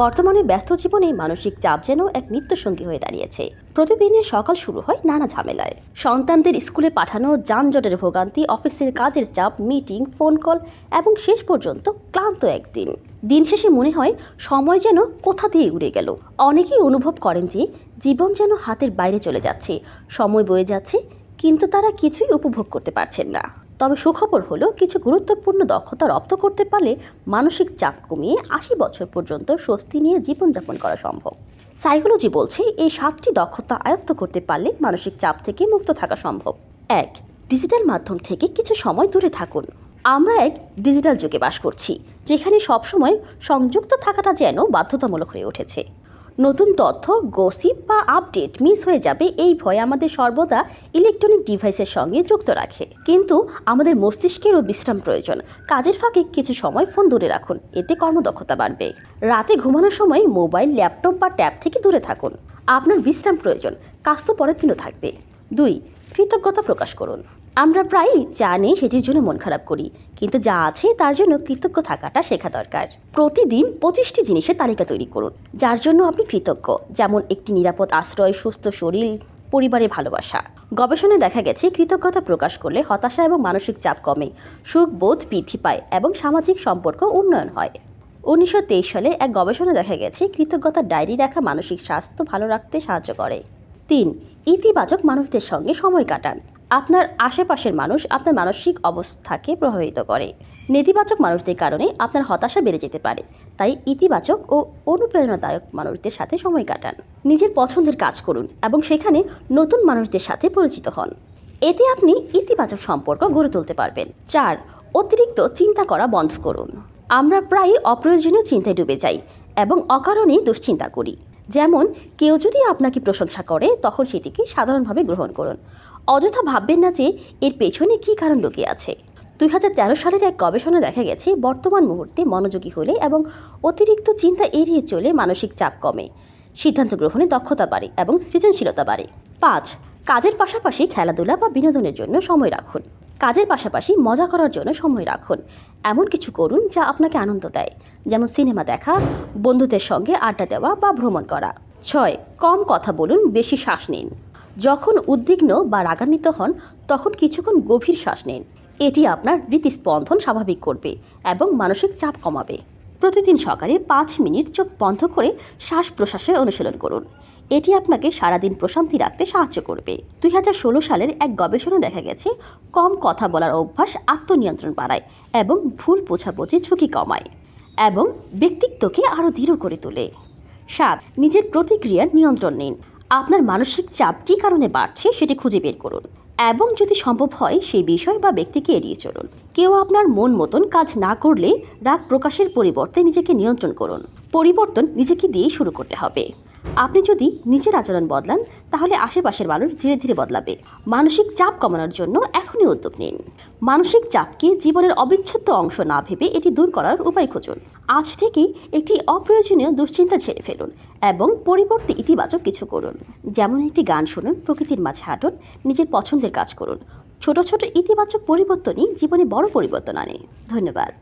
বর্তমানে ব্যস্ত জীবনে মানসিক চাপ যেন এক নিত্যসঙ্গী হয়ে দাঁড়িয়েছে। প্রতিদিনের সকাল শুরু হয় নানা ঝামেলায়। সন্তানদের স্কুলে পাঠানো যানজটের ভোগান্তি, অফিসের কাজের চাপ, মিটিং, ফোন কল এবং শেষ পর্যন্ত ক্লান্ত একদিন। দিন শেষে মনে হয় সময় যেন কোথা দিয়ে উড়ে গেল। অনেকেই অনুভব করেন যে জীবন যেন হাতের বাইরে চলে যাচ্ছে। সময় বয়ে যাচ্ছে, কিন্তু তারা কিছুই উপভোগ করতে পারছেন না। তবে সুখবর হলো কিছু গুরুত্বপূর্ণ দক্ষতা রপ্ত করতে পারলে মানসিক চাপ কমিয়ে আশি বছর পর্যন্ত স্বস্তি নিয়ে জীবনযাপন করা সম্ভব। সাইকোলজি বলছে এই সাতটি দক্ষতা আয়ত্ত করতে পারলে মানসিক চাপ থেকে মুক্ত থাকা সম্ভব। এক, ডিজিটাল মাধ্যম থেকে কিছু সময় দূরে থাকুন। আমরা এক ডিজিটাল যুগে বাস করছি, যেখানে সবসময় সংযুক্ত থাকাটা যেন বাধ্যতামূলক হয়ে উঠেছে। নতুন তথ্য গসিপ বা আপডেট মিস হয়ে যাবে এই ভয় আমাদের সর্বদা ইলেকট্রনিক ডিভাইসের সঙ্গে যুক্ত রাখে। কিন্তু আমাদের মস্তিষ্কেরও বিশ্রাম প্রয়োজন। কাজের ফাঁকে কিছু সময় ফোন দূরে রাখুন, এতে কর্মদক্ষতা বাড়বে। রাতে ঘুমানোর সময় মোবাইল ল্যাপটপ বা ট্যাব থেকে দূরে থাকুন। আপনার বিশ্রাম প্রয়োজন, কাজ তো পরের দিনও থাকবে। দুই, কৃতজ্ঞতা প্রকাশ করুন। আমরা প্রায়ই যা নেই, সেটির জন্য মন খারাপ করি। কিন্তু যা আছে, তার জন্য কৃতজ্ঞ থাকাটা শেখা দরকার। প্রতিদিন পঁচিশটি জিনিসের তালিকা তৈরি করুন, যার জন্য আপনি কৃতজ্ঞ। যেমন একটি নিরাপদ আশ্রয়, সুস্থ শরীর পরিবারে ভালোবাসা। গবেষণায় দেখা গেছে, কৃতজ্ঞতা প্রকাশ করলে হতাশা এবং মানসিক চাপ কমে, সুখ বোধ বৃদ্ধি পায় এবং সামাজিক সম্পর্ক উন্নয়ন হয়। উনিশশো তেইশ সালে এক গবেষণা দেখা গেছে, কৃতজ্ঞতা ডায়েরি রাখা মানসিক স্বাস্থ্য ভালো রাখতে সাহায্য করে। তিন, ইতিবাচক মানুষদের সঙ্গে সময় কাটান। আপনার আশেপাশের মানুষ আপনার মানসিক অবস্থাকে প্রভাবিত করে। নেতিবাচক মানুষদের কারণে আপনার হতাশা বেড়ে যেতে পারে। তাই ইতিবাচক ও অনুপ্রেরণাদায়ক মানুষদের সাথে সময় কাটান। নিজের পছন্দের কাজ করুন এবং সেখানে নতুন মানুষদের সাথে পরিচিত হন। এতে আপনি ইতিবাচক সম্পর্ক গড়ে তুলতে পারবেন। চার, অতিরিক্ত চিন্তা করা বন্ধ করুন। আমরা প্রায়ই অপ্রয়োজনীয় চিন্তায় ডুবে যাই এবং অকারণেই দুশ্চিন্তা করি। যেমন, কেউ যদি আপনাকে প্রশংসা করে, তখন সেটিকে সাধারণভাবে গ্রহণ করুন। অযথা ভাববেন না যে এর পেছনে কী কারণ লুকিয়ে আছে। দুই হাজার তেরো সালের এক গবেষণা দেখা গেছে, বর্তমান মুহূর্তে মনোযোগী হলে এবং অতিরিক্ত চিন্তা এড়িয়ে চলে মানসিক চাপ কমে। সিদ্ধান্ত গ্রহণে দক্ষতা বাড়ে এবং সৃজনশীলতা বাড়ে। পাঁচ, কাজের পাশাপাশি খেলাধুলা বা বিনোদনের জন্য সময় রাখুন। কাজের পাশাপাশি মজা করার জন্য সময় রাখুন। এমন কিছু করুন যা আপনাকে আনন্দ দেয়, যেমন সিনেমা দেখা, বন্ধুদের সঙ্গে আড্ডা দেওয়া বা ভ্রমণ করা। ছয়, কম কথা বলুন, বেশি শ্বাস নিন। যখন উদ্বিগ্ন বা রাগান্বিত হন, তখন কিছুক্ষণ গভীর শ্বাস নিন। এটি আপনার হৃদস্পন্দন স্বাভাবিক করবে এবং মানসিক চাপ কমাবে। প্রতিদিন সকালে পাঁচ মিনিট চোখ বন্ধ করে শ্বাস প্রশ্বাসে অনুশীলন করুন। এটি আপনাকে সারাদিন প্রশান্তি রাখতে সাহায্য করবে। দুই হাজার ষোলো সালের এক গবেষণা দেখা গেছে, কম কথা বলার অভ্যাস আত্মনিয়ন্ত্রণ বাড়ায় এবং ভুল বোঝাবুঝি ঝুঁকি কমায় এবং ব্যক্তিত্বকে আরও দৃঢ় করে তোলে। সাত, নিজের প্রতিক্রিয়ার নিয়ন্ত্রণ নিন। আপনার মানসিক চাপ কী কারণে বাড়ছে সেটি খুঁজে বের করুন। এবং যদি সম্ভব হয় সেই বিষয় বা ব্যক্তিকে এড়িয়ে চলুন। কেউ আপনার মন মতন কাজ না করলে রাগ প্রকাশের পরিবর্তে নিজেকে নিয়ন্ত্রণ করুন। পরিবর্তন নিজেকে দিয়েই শুরু করতে হবে। আপনি যদি নিজের আচরণ বদলান, তাহলে আশেপাশের মানুষ ধীরে ধীরে বদলাবে। মানসিক চাপ কমানোর জন্য এখনই উদ্যোগ নিন। মানসিক চাপকে জীবনের অবিচ্ছেদ্য অংশ না ভেবে এটি দূর করার উপায় খুঁজুন। আজ থেকেই একটি অপ্রয়োজনীয় দুশ্চিন্তা ছেড়ে ফেলুন এবং পরিবর্তে ইতিবাচক কিছু করুন। যেমন একটি গান শুনুন, প্রকৃতির মাঝে হাঁটুন, নিজের পছন্দের কাজ করুন। ছোট ছোট ইতিবাচক পরিবর্তনই জীবনে বড় পরিবর্তন আনে। ধন্যবাদ।